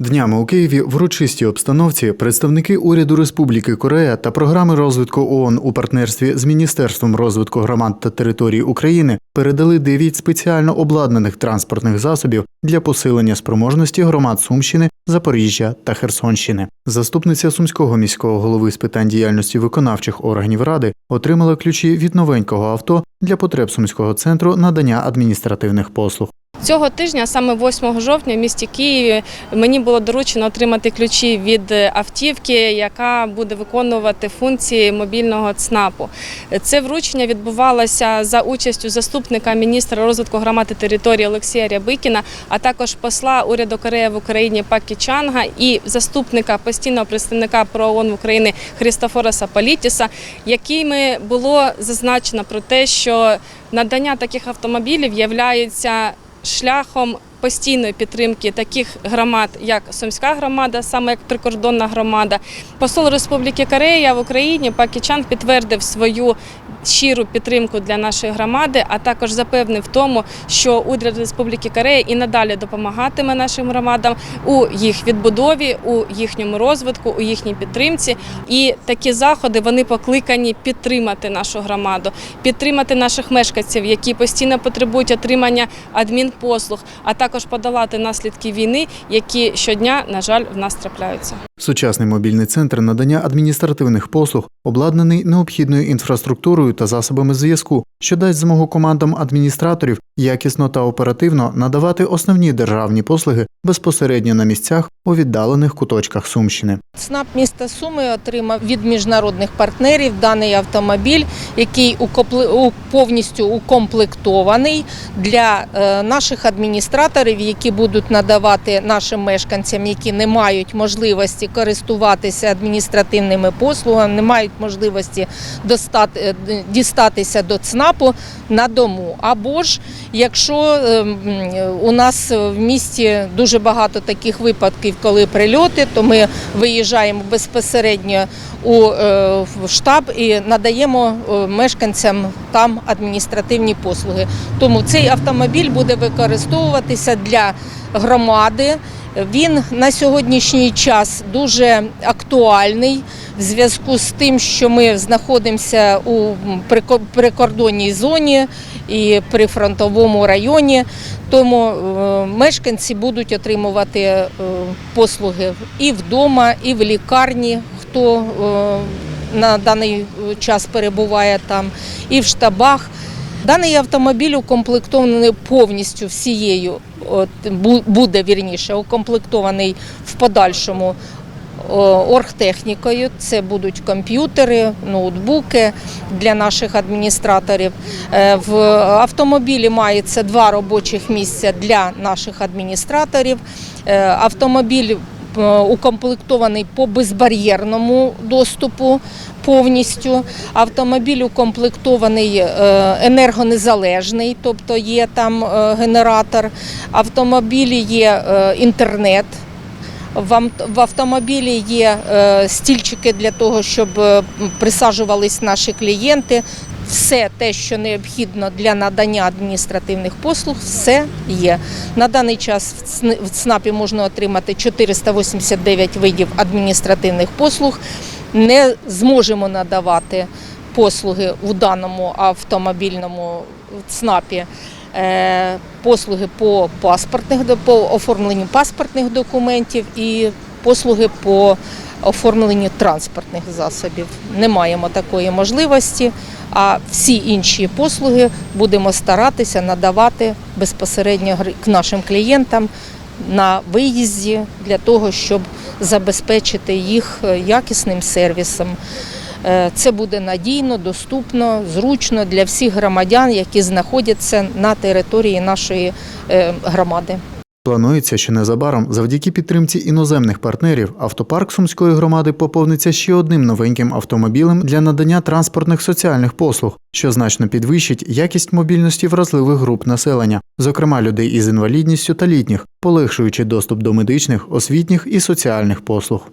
Днями у Києві в урочистій обстановці представники уряду Республіки Корея та програми розвитку ООН у партнерстві з Міністерством розвитку громад та територій України передали 9 спеціально обладнаних транспортних засобів для посилення спроможності громад Сумщини, Запоріжжя та Херсонщини. Заступниця сумського міського голови з питань діяльності виконавчих органів ради отримала ключі від новенького авто для потреб сумського центру надання адміністративних послуг. Цього тижня, саме 8 жовтня, в місті Києві, мені було доручено отримати ключі від автівки, яка буде виконувати функції мобільного ЦНАПу. Це вручення відбувалося за участю заступника міністра розвитку громад і території Олексія Рябикіна, а також посла уряду Кореї в Україні Пакі Чанга і заступника постійного представника про ООН в Україні Христофораса Політіса, якими було зазначено про те, що надання таких автомобілів являється шляхом постійної підтримки таких громад, як Сумська громада, саме як прикордонна громада. Посол Республіки Корея в Україні Пакі Чан підтвердив свою щиру підтримку для нашої громади, а також запевнив тому, що уряд Республіки Корея і надалі допомагатиме нашим громадам у їх відбудові, у їхньому розвитку, у їхній підтримці. І такі заходи вони покликані підтримати нашу громаду, підтримати наших мешканців, які постійно потребують отримання адмінпослуг, а також подолати наслідки війни, які щодня, на жаль, в нас трапляються. Сучасний мобільний центр надання адміністративних послуг обладнаний необхідною інфраструктурою та засобами зв'язку, що дасть змогу командам адміністраторів якісно та оперативно надавати основні державні послуги безпосередньо на місцях у віддалених куточках Сумщини. ЦНАП міста Суми отримав від міжнародних партнерів даний автомобіль, який повністю укомплектований для е, наших адміністраторів, які будуть надавати нашим мешканцям, які не мають можливості користуватися адміністративними послугами, не мають можливості достати, е, дістатися до ЦНАПу на дому. Або ж якщо е, у нас в місті дуже багато таких випадків, коли прильоти, то ми виїжджаємо безпосередньо у е, штаб і надаємо е, мешканцям там адміністративні послуги. Тому цей автомобіль буде використовуватися для громади. Він на сьогоднішній час дуже актуальний в зв'язку з тим, що ми знаходимося у прико- прикордонній зоні і при фронтовому районі. Тому е, мешканці будуть отримувати е, послуги і вдома, і в лікарні, хто е, на даний час перебуває там, і в штабах. Даний автомобіль укомплектований повністю всією, от, бу- буде вірніше, укомплектований в подальшому о, оргтехнікою. Це будуть комп'ютери, ноутбуки для наших адміністраторів. Е, В автомобілі мається два робочих місця для наших адміністраторів. Е, Автомобіль е, укомплектований по безбар'єрному доступу повністю. Автомобіль укомплектований е, енергонезалежний, тобто є там е, генератор. Автомобілі є е, інтернет. В автомобілі є е, стільчики для того, щоб е, присаджувались наші клієнти. Все те, що необхідно для надання адміністративних послуг, все є. На даний час в ЦНАПі можна отримати 489 видів адміністративних послуг. Не зможемо надавати послуги у даному автомобільному ЦНАПі. Е, Послуги по паспортних по оформленню паспортних документів і послуги по оформленню транспортних засобів. Не маємо такої можливості, а всі інші послуги будемо старатися надавати безпосередньо к нашим клієнтам на виїзді для того, щоб забезпечити їх е, якісним сервісом. Е, Це буде надійно, доступно, зручно для всіх громадян, які знаходяться на території нашої е, громади. Планується, що незабаром, завдяки підтримці іноземних партнерів, автопарк сумської громади поповниться ще одним новеньким автомобілем для надання транспортних соціальних послуг, що значно підвищить якість мобільності вразливих груп населення, зокрема людей із інвалідністю та літніх, полегшуючи доступ до медичних, освітніх і соціальних послуг.